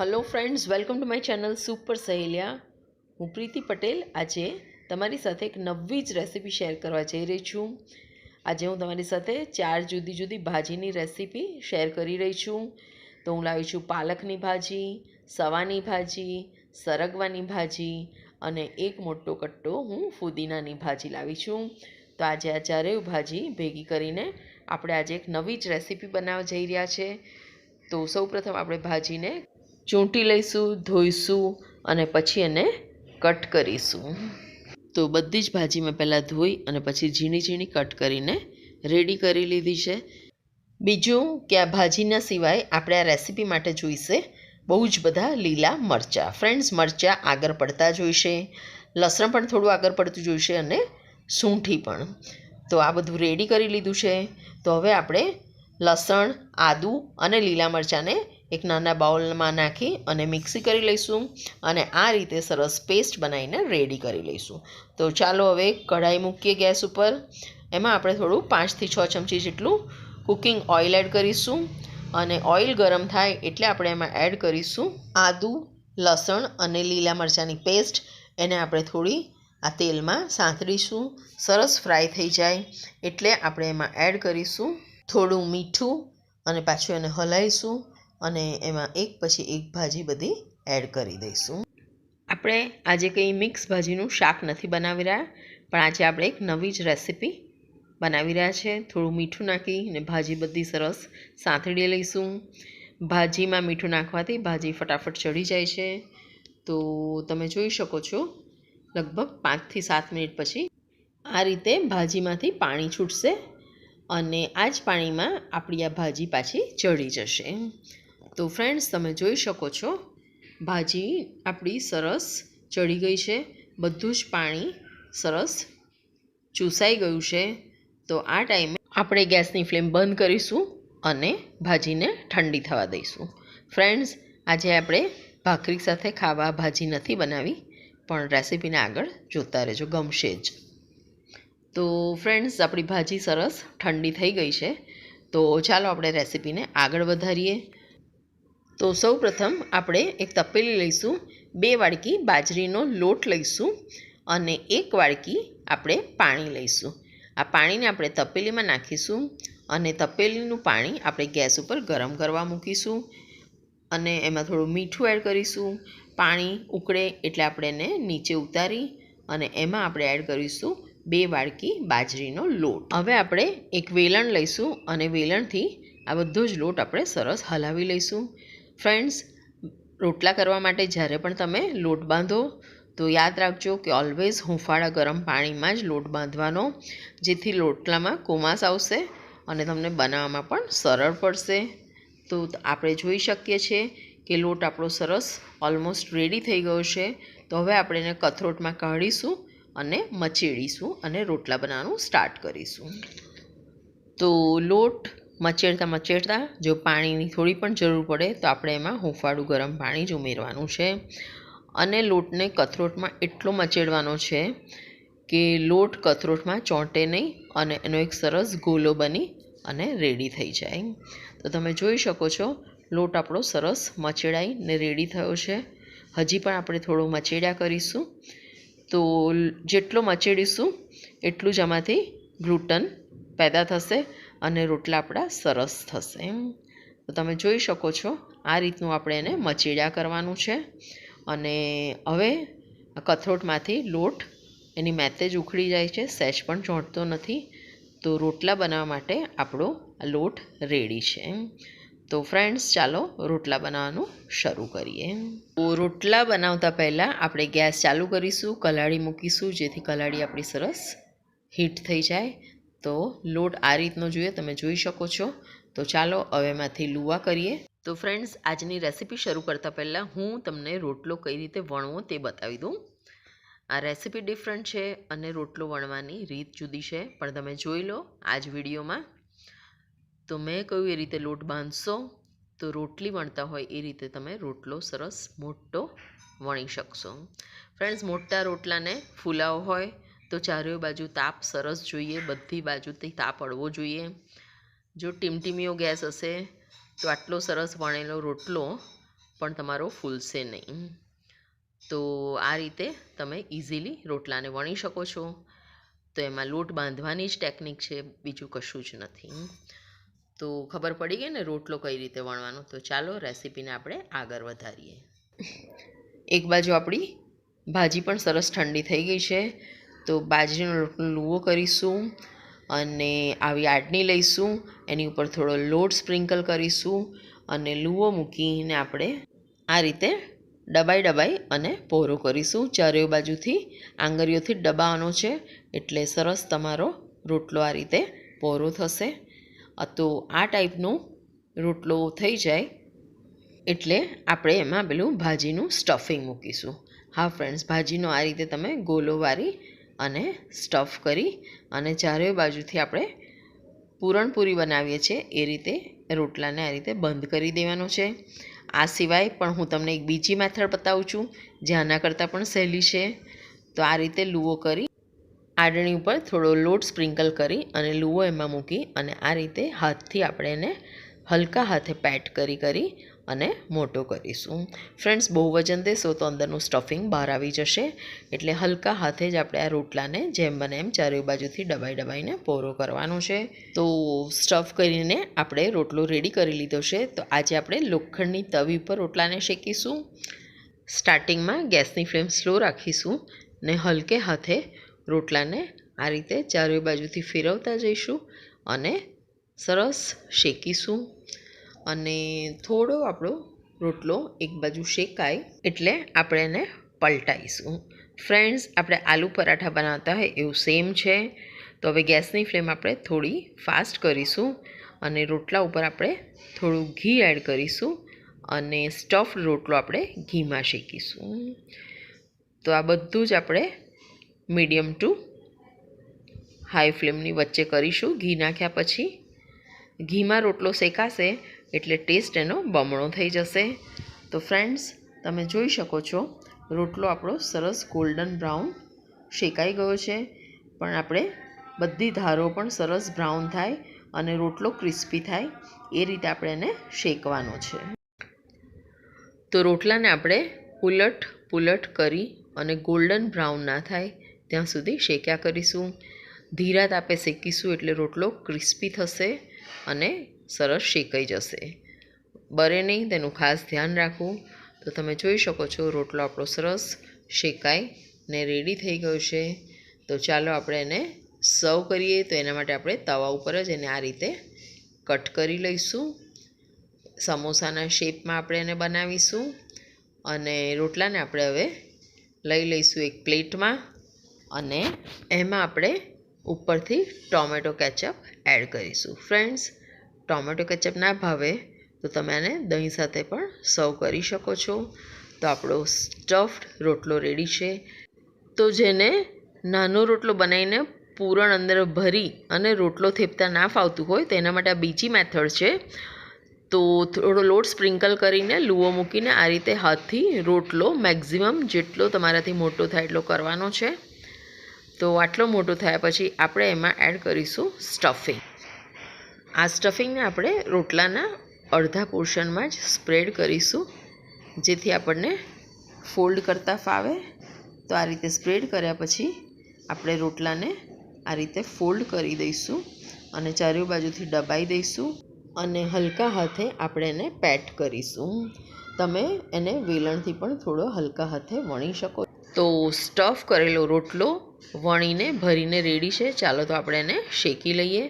Hello friends welcome to my channel super Saheliya હું પ્રીતિ પટેલ આજે તમારી સાથે એક નવી જ રેસીપી શેર કરવા જઈ રહી છું. આજે હું તમારી સાથે ચાર જુદી જુદી ભાજીની રેસીપી શેર કરી રહી છું. તો હું લાવી છું પાલકની ભાજી સવાની ભાજી, સરગવાની ભાજી અને એક મોટો કટ્ટો હું ફુદીનાની ભાજી લાવી છું. તો આજે આ ચારેય ભાજી ભેગી કરીને આપણે આજે એક નવી જ રેસીપી બનાવવા જઈ રહ્યા છે. તો સૌપ્રથમ આપણે ભાજીને ચૂંટી લઈશું, ધોઈશું અને પછી એને કટ કરીશું. તો બધી જ ભાજી મેં પહેલાં ધોઈ અને પછી ઝીણી ઝીણી કટ કરીને રેડી કરી લીધી છે. બીજું કે આ ભાજીના સિવાય આપણે આ રેસીપી માટે જોઈશે બહુ જ બધા લીલા મરચાં. ફ્રેન્ડ્સ, મરચાં આગળ પડતા જોઈશે, લસણ પણ થોડું આગળ પડતું જોઈશે અને સૂંઠી પણ. તો આ બધું રેડી કરી લીધું છે. તો હવે આપણે લસણ, આદું અને લીલા મરચાંને એક નાના બાઉલમાં નાખી અને મિક્સી કરી લઈશું અને આ રીતે સરસ પેસ્ટ બનાવીને રેડી કરી લઈશું. તો ચાલો હવે કઢાઈ મૂકીએ ગેસ ઉપર. એમાં આપણે થોડું પાંચથી છ ચમચી જેટલું કુકિંગ ઓઇલ એડ કરીશું અને ઓઇલ ગરમ થાય એટલે આપણે એમાં એડ કરીશું આદું, લસણ અને લીલા મરચાંની પેસ્ટ. એને આપણે થોડી આ તેલમાં સાંતળીશું. સરસ ફ્રાય થઈ જાય એટલે આપણે એમાં એડ કરીશું. થોડું મીઠું અને પાછું એને હલાવીશું. અને એમાં એક પછી એક ભાજી બધી એડ કરી દઈશું. આપણે આજે કંઈ મિક્સ ભાજીનું શાક નથી બનાવી રહ્યા, પણ આજે આપણે એક નવી જ રેસીપી બનાવી રહ્યા છે. થોડું મીઠું નાખી અને ભાજી બધી સરસ સાંતળી લઈશું. ભાજીમાં મીઠું નાખવાથી ભાજી ફટાફટ ચડી જાય છે. તો તમે જોઈ શકો છો, લગભગ પાંચથી સાત મિનિટ પછી આ રીતે ભાજીમાંથી પાણી છૂટશે અને આ જ પાણીમાં આપણી આ ભાજી પાછી ચડી જશે. તો ફ્રેન્ડ્સ તમે જોઈ શકો છો, ભાજી આપણી સરસ ચડી ગઈ છે. બધું જ પાણી સરસ ચૂસાઈ ગયું છે. તો આ ટાઈમે આપણે ગેસની ફ્લેમ બંધ કરીશું અને ભાજીને ઠંડી થવા દઈશું. ફ્રેન્ડ્સ આજે આપણે ભાખરી સાથે ખાવા ભાજી નથી બનાવી, પણ રેસીપીને આગળ જોતા રહેજો, ગમશે જ. તો ફ્રેન્ડ્સ આપણી ભાજી સરસ ઠંડી થઈ ગઈ છે. તો ચાલો આપણે રેસીપીને આગળ વધારીએ. તો સૌ પ્રથમ આપણે એક તપેલી લઈશું. બે વાડકી બાજરીનો લોટ લઈશું અને એક વાડકી આપણે પાણી લઈશું. આ પાણીને આપણે તપેલીમાં નાખીશું અને તપેલીનું પાણી આપણે ગેસ ઉપર ગરમ કરવા મૂકીશું અને એમાં થોડું મીઠું એડ કરીશું. પાણી ઉકળે એટલે આપણે એને નીચે ઉતારી અને એમાં આપણે એડ કરીશું બે વાડકી બાજરીનો લોટ. હવે આપણે એક વેલણ લઈશું અને વેલણથી આ બધો જ લોટ આપણે સરસ હલાવી લઈશું. ફ્રેન્ડ્સ, રોટલા કરવા માટે જ્યારે પણ તમે લોટ બાંધો, તો યાદ રાખજો કે ઓલવેઝ હુંફાળા ગરમ પાણીમાં જ લોટ બાંધવાનો, જેથી લોટલામાં કોમાસ આવશે અને તમને બનાવવામાં પણ સરળ પડશે. તો આપણે જોઈ શકીએ છીએ કે લોટ આપણો સરસ ઓલમોસ્ટ રેડી થઈ ગયો છે. તો હવે આપણે એને કથરોટમાં કાઢીશું અને મચેડીશું અને રોટલા બનાવવાનું સ્ટાર્ટ કરીશું. તો લોટ મચેડતા મચેડતા જો પાણીની થોડી પણ જરૂર પડે તો આપણે એમાં હૂંફાળું ગરમ પાણી જ ઉમેરવાનું છે. અને લોટને કથરોટમાં એટલો મચેડવાનો છે કે લોટ કથરોટમાં ચોંટે નહીં અને એનો એક સરસ ગોલો બની અને રેડી થઈ જાય. તો તમે જોઈ શકો છો, લોટ આપણો સરસ મચેડાઈને રેડી થયો છે. હજી પણ આપણે થોડો મચેડ્યા કરીશું. તો જેટલો મચેડીશું, એટલું જ આમાંથી ગ્લુટન પેદા થશે. અને રોટલા આપણા સરસ થશે એમ. તો તમે જોઈ શકો છો, આ રીતનું આપણે એને મચેડ્યા કરવાનું છે. અને હવે કથરોટમાંથી લોટ એની મેતે જ ઉખડી જાય છે સહેજ પણ ચોંટતો નથી. તો રોટલા બનાવવા માટે આપણો લોટ રેડી છે એમ. તો ફ્રેન્ડ્સ, ચાલો રોટલા બનાવવાનું શરૂ કરીએ. તો રોટલા બનાવતા પહેલાં આપણે ગેસ ચાલુ કરીશું, કલાળી મૂકીશું, જેથી કલાળી આપણી સરસ હીટ થઈ જાય. તો લોટ આ રીતનો જોઈએ, તમે જોઈ શકો છો. તો ચાલો હવે એમાંથી લુવા કરીએ. તો ફ્રેન્ડ્સ આજની રેસીપી શરૂ કરતાં પહેલાં હું તમને રોટલો કઈ રીતે વણવો તે બતાવી દઉં. આ રેસીપી ડિફરન્ટ છે અને રોટલો વણવાની રીત જુદી છે, પણ તમે જોઈ લો આ જ વિડીયોમાં. તો મેં કહ્યું એ રીતે લોટ બાંધશો, તો રોટલી વણતા હોય એ રીતે તમે રોટલો સરસ મોટો વણી શકશો. ફ્રેન્ડ્સ મોટા રોટલાને ફૂલાવો હોય તો ચારેય બાજુ તાપ સરસ જોઈએ, બધી બાજુથી તાપ અડવો જોઈએ. જો ટીમટીમીઓ ગેસ હશે તો આટલો સરસ વણેલો રોટલો પણ તમારો ફૂલશે નહીં. તો આ રીતે તમે ઇઝીલી રોટલાને વણી શકો છો. તો એમાં લોટ બાંધવાની જ ટેકનિક છે, બીજું કશું જ નથી. તો ખબર પડી ગઈ ને રોટલો કઈ રીતે વણવાનો? તો ચાલો રેસીપીને આપણે આગળ વધારીએ. એક બાજુ આપણી ભાજી પણ સરસ ઠંડી થઈ ગઈ છે. તો બાજરીનો લોટનો લુવો કરીશું અને આવી આટની લઈશું, એની ઉપર થોડો લોટ સ્પ્રિંકલ કરીશું અને લુવો મૂકીને આપણે આ રીતે ડબાઈ ડબાઈ અને પોરો કરીશું. ચારેય બાજુથી આંગળીઓથી જ દબાવવાનો છે, એટલે સરસ તમારો રોટલો આ રીતે પોરો થશે. તો આ ટાઈપનો રોટલો થઈ જાય, એટલે આપણે એમાં પેલું ભાજીનું સ્ટફિંગ મૂકીશું. હા ફ્રેન્ડ્સ ભાજીનો આ રીતે તમે ગોલો વારી અને સ્ટફ કરી અને ચારે બાજુથી આપણે પૂરણપૂરી બનાવીએ છીએ. એ રીતે રોટલાને આ રીતે બંધ કરી દેવાનો છે. આ સિવાય પણ હું તમને એક બીજી મેથડ બતાવું છું, જે આના કરતાં પણ સહેલી છે. તો આ રીતે લૂવો કરી, આડણી ઉપર થોડો લોટ સ્પ્રિંકલ કરી અને લુવો એમાં મૂકી અને આ રીતે હાથથી આપણે એને હલકા હાથે પેટ કરી કરી અને મોટો કરીશું. ફ્રેન્ડ્સ બહુ વજન દેશો તો અંદરનું સ્ટફિંગ બહાર આવી જશે. એટલે હલકા હાથે જ આપણે આ રોટલાને જેમ બને એમ ચારે બાજુથી ડબાઈ દબાઈને પોરો કરવાનો છે. તો સ્ટફ કરીને આપણે રોટલો રેડી કરી લીધો છે. તો આજે આપણે લોખંડની તવી ઉપર રોટલાને શેકીશું. સ્ટાર્ટિંગમાં ગેસની ફ્લેમ સ્લો રાખીશું ને હલકે હાથે રોટલાને આ રીતે ચારે બાજુથી ફેરવતા જઈશું અને સરસ શેકીશું. અને થોડો આપણો રોટલો એક બાજુ શેકાય એટલે આપણે એને પલટાઈશું. ફ્રેન્ડ્સ, આપણે આલુ પરાઠા બનાવતા હોય એવું સેમ છે. તો હવે ગેસની ફ્લેમ આપણે થોડી ફાસ્ટ કરીશું અને રોટલા ઉપર આપણે થોડું ઘી એડ કરીશું અને સ્ટફ રોટલો આપણે ઘીમાં શેકીશું. તો આ બધું જ આપણે મીડિયમ ટુ હાઈ ફ્લેમની વચ્ચે કરીશું. ઘી નાખ્યા પછી ઘીમાં રોટલો શેકાશે એટલે ટેસ્ટ એનો બમણો થઈ જશે. તો ફ્રેન્ડ્સ, તમે જોઈ શકો છો, રોટલો આપણો સરસ ગોલ્ડન બ્રાઉન શેકાઈ ગયો છે. પણ આપણે બધી ધારો પણ સરસ બ્રાઉન થાય અને રોટલો ક્રિસ્પી થાય, એ રીતે આપણે એને શેકવાનો છે. તો રોટલાને આપણે ઉલટ પુલટ કરી અને ગોલ્ડન બ્રાઉન ના થાય, ત્યાં સુધી શેક્યા કરીશું. ધીરા તાપે શેકીશું એટલે રોટલો ક્રિસ્પી થશે અને સરસ શેકાઈ જશે. બરે નહીં, તેનું ખાસ ધ્યાન રાખવું. તો તમે જોઈ શકો છો, રોટલો આપણો સરસ શેકાય ને રેડી થઈ ગયો છે. તો ચાલો આપણે એને સર્વ કરીએ. તો એના માટે આપણે તવા ઉપર જ એને આ રીતે કટ કરી લઈશું. સમોસાના શેપમાં આપણે એને બનાવીશું અને રોટલાને આપણે હવે લઈ લઈશું એક પ્લેટમાં અને એમાં આપણે ઉપરથી ટોમેટો કેચઅપ એડ કરીશું. ફ્રેન્ડ્સ ટોમેટો કેચઅપ ના ભાવે, તો તમે આને દહીં સાથે પણ સર્વ કરી શકો છો. તો આપણો સ્ટફ્ડ રોટલો રેડી છે. તો જેને નાનો રોટલો બનાવીને પૂરણ અંદર ભરી અને રોટલો થેપતા ના ફાવતું હોય, તો એના માટે આ બીજી મેથડ છે. તો થોડો લોટ સ્પ્રિંકલ કરીને લૂવો મૂકીને આ રીતે હાથથી રોટલો મેક્ઝિમમ જેટલો તમારાથી મોટો થાય એટલો કરવાનો છે. તો આટલો મોટો થયા પછી આપણે એમાં એડ કરીશું સ્ટફિંગ આ સ્ટફિંગને આપણે રોટલાના અડધા પોર્શનમાં જ સ્પ્રેડ કરીશું, જેથી આપણને ફોલ્ડ કરતાં ફાવે. તો આ રીતે સ્પ્રેડ કર્યા પછી આપણે રોટલાને આ રીતે ફોલ્ડ કરી દઈશું અને ચારે બાજુથી દબાઈ દઈશું અને હલકા હાથે આપણે એને પેટ કરીશું. તમે એને વેલણથી પણ થોડો હલકા હાથે વણી શકો. તો સ્ટફ કરેલો રોટલો વણીને ભરીને રેડી છે. ચાલો તો આપણે એને શેકી લઈએ.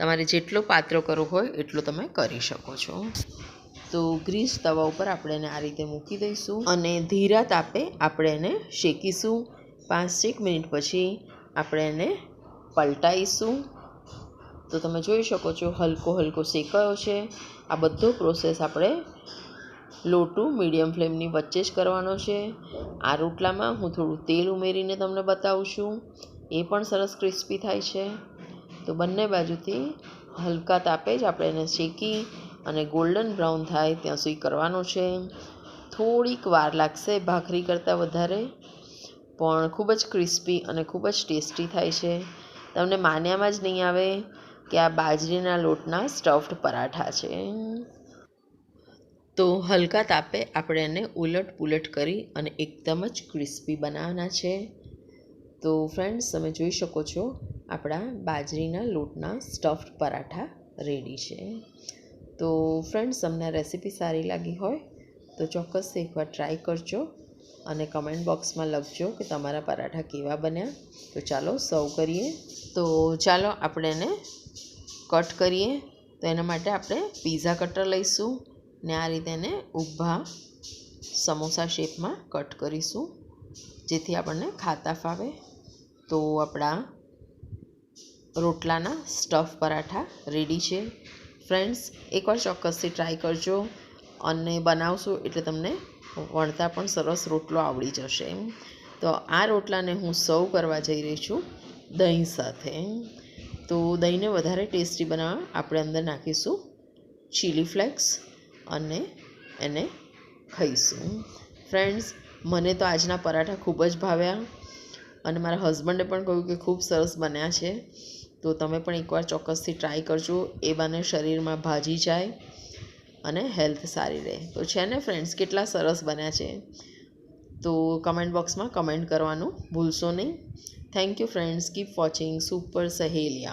તમારે જેટલો પાત્રો કરવો હોય એટલો તમે કરી શકો છો. તો ગ્રીસ તવા ઉપર આપણે એને આ રીતે મૂકી દઈશું અને ધીરા તાપે આપણે એને શેકીશું. પાંચેક મિનિટ પછી આપણે એને પલટાઈશું. તો તમે જોઈ શકો છો હલકો હલકો શેકાયો છે. આ બધો પ્રોસેસ આપણે લો ટુ મીડિયમ ફ્લેમની વચ્ચે જ કરવાનો છે. આ રોટલામાં હું થોડું તેલ ઉમેરીને તમને બતાવું છું. એ પણ સરસ ક્રિસ્પી થાય છે. તો બંને બાજુથી હલકા તાપે જ આપણે એને શેકી અને ગોલ્ડન બ્રાઉન થાય ત્યાં સુધી કરવાનો છે. થોડીક વાર લાગશે ભાખરી કરતાં વધારે, પણ ખૂબ જ ક્રિસ્પી અને ખૂબ જ ટેસ્ટી થાય છે. તમને માન્યામાં જ નહીં આવે કે આ બાજરીના લોટના સ્ટફ્ડ પરાઠા છે. તો હલકા તાપે આપણે એને ઉલટ પુલટ કરી અને એકદમ જ ક્રિસ્પી બનાવવાના છે. તો ફ્રેન્ડ્સ તમે જોઈ શકો છો આપણા બાજરીના લોટના સ્ટફ્ડ પરાઠા રેડી છે. તો ફ્રેન્ડ્સ તમને રેસીપી સારી લાગી હોય તો ચોક્કસ એકવાર ટ્રાય કરજો અને કમેન્ટ બોક્સમાં લખજો કે તમારા પરાઠા કેવા બન્યા. તો ચાલો, સર્વ કરીએ. તો ચાલો, આપણે એને કટ કરીએ. તો એના માટે આપણે પીઝા કટર લઈશું ને આ રીતે એને ઊભા સમોસા શેપમાં કટ કરીશું, જેથી આપણને ખાતા ફાવે. તો આપણા રોટલાના સ્ટફ પરાઠા રેડી છે. ફ્રેન્ડ્સ એકવાર ચોક્કસથી ટ્રાય કરજો અને બનાવશો એટલે તમને વણતા પણ સરસ રોટલો આવડી જશે. તો આ રોટલાને હું સર્વ કરવા જઈ રહી છું દહીં સાથે. તો દહીંને વધારે ટેસ્ટી બનાવવા આપણે અંદર નાખીશું ચીલી ફ્લેક્સ અને એને ખાઈશું. ફ્રેન્ડ્સ મને તો આજના પરાઠા ખૂબ જ ભાવ્યા અને મારા હસબન્ડે પણ કહ્યું કે ખૂબ સરસ બન્યા છે. તો તમે પણ એકવાર ચોક્કસથી ટ્રાય કરજો. એ બાને શરીરમાં ભાજી જાય અને હેલ્થ સારી રહે. તો છે ને ફ્રેન્ડ્સ કેટલા સરસ બન્યા છે. તો કમેન્ટ બોક્સમાં કમેન્ટ કરવાનું ભૂલશો નહીં. Thank you friends keep watching super Saheliya